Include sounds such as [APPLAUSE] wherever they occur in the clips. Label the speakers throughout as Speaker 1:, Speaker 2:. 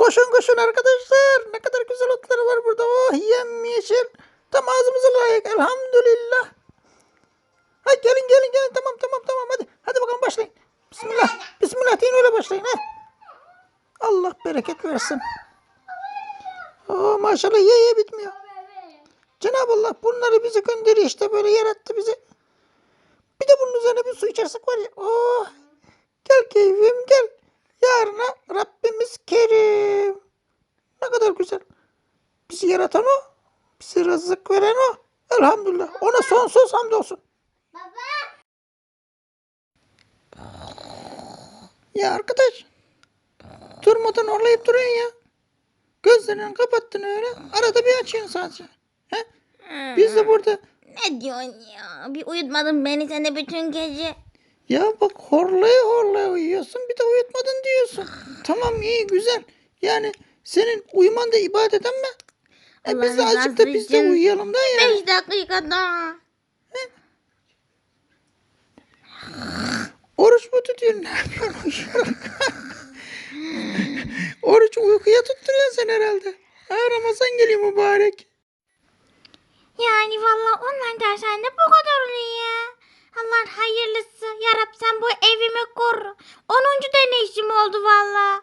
Speaker 1: Koşun koşun arkadaşlar. Ne kadar güzel otlar var burada. Oh yemyeşil. Tam ağzımıza layık. Elhamdülillah. Ha gelin gelin gelin. Tamam tamam tamam hadi. Hadi bakalım başlayın. Bismillah. Bismillah deyin öyle başlayın. Ha. Allah bereket versin. Oh, maşallah ye ye bitmiyor. Cenab-ı Allah bunları bize gönderiyor işte böyle yarattı bizi. Bir de bunun üzerine bir su içersek var ya. Oh. Gel keyfim gel. Yarına Rabbimiz kerim. Ne kadar güzel. Bizi yaratan o. Bize rızık veren o. Elhamdülillah. Ona sonsuz hamdolsun. Ya arkadaş. Durmadan orlayıp duruyorsun ya. Gözlerini kapattın öyle. Arada bir açıyorsun sadece. He? Biz de burada.
Speaker 2: Ne diyorsun ya? Bir uyutmadın beni sen de bütün gece.
Speaker 1: Ya bak horlaya horlaya uyuyorsun bir de uyutmadın diyorsun. Tamam iyi güzel. Yani senin uyuman da ibadet ama e biz de azıcık da biz de uyuyalım da yani.
Speaker 2: Beş dakikada.
Speaker 1: Oruç mu tutuyorsun? Ne yapıyorsun? [LAUGHS] Oruç uykuya tutturuyorsun sen herhalde. Ha, Ramazan geliyor mübarek.
Speaker 2: Yani valla online dershanede bu kadar oluyor. Oldu valla.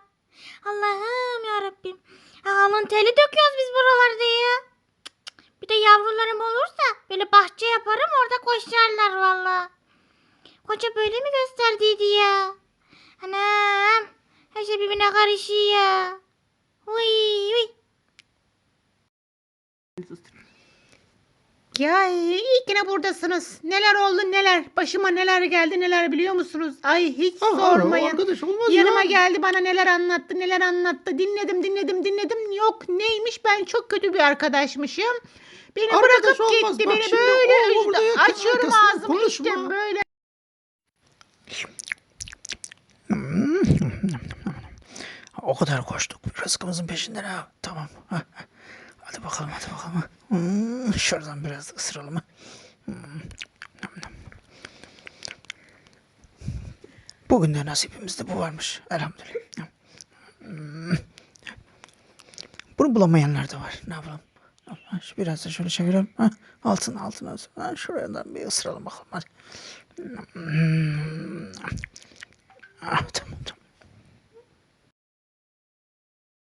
Speaker 2: Allah'ım ya Rabbim. Alın teli döküyoruz biz buralarda ya. Bir de yavrularım olursa böyle bahçe yaparım orada koşarlar valla. Koca böyle mi gösterdiydi ya? Anam. Her şey birbirine karışıyor. Uy uy.
Speaker 3: Ya iyi ki ne buradasınız. Neler oldu neler. Başıma neler geldi neler biliyor musunuz? Ay hiç sormayın.
Speaker 1: Arkadaş olmaz
Speaker 3: Yanıma
Speaker 1: ya.
Speaker 3: geldi bana neler anlattı neler anlattı. Dinledim dinledim dinledim. Yok neymiş ben çok kötü bir arkadaşmışım. Beni
Speaker 1: Arkadaş
Speaker 3: bırakıp
Speaker 1: olmaz.
Speaker 3: gitti.
Speaker 1: Bak
Speaker 3: beni böyle üzdü. Açıyorum ağzımı
Speaker 1: konuşma.
Speaker 3: içtim böyle.
Speaker 1: O kadar koştuk. Rızkımızın peşinden ha. Tamam. Ha, ha. Hadi bakalım hadi bakalım. Hmm, şuradan biraz ısıralım. Hmm. Bugün de nasibimizde bu varmış. Elhamdülillah. Hmm. Bunu bulamayanlar da var. Ne yapalım? Biraz da şöyle çevirelim. Ha, altına altına. Ha, şuradan bir ısıralım bakalım. Hadi. Hmm.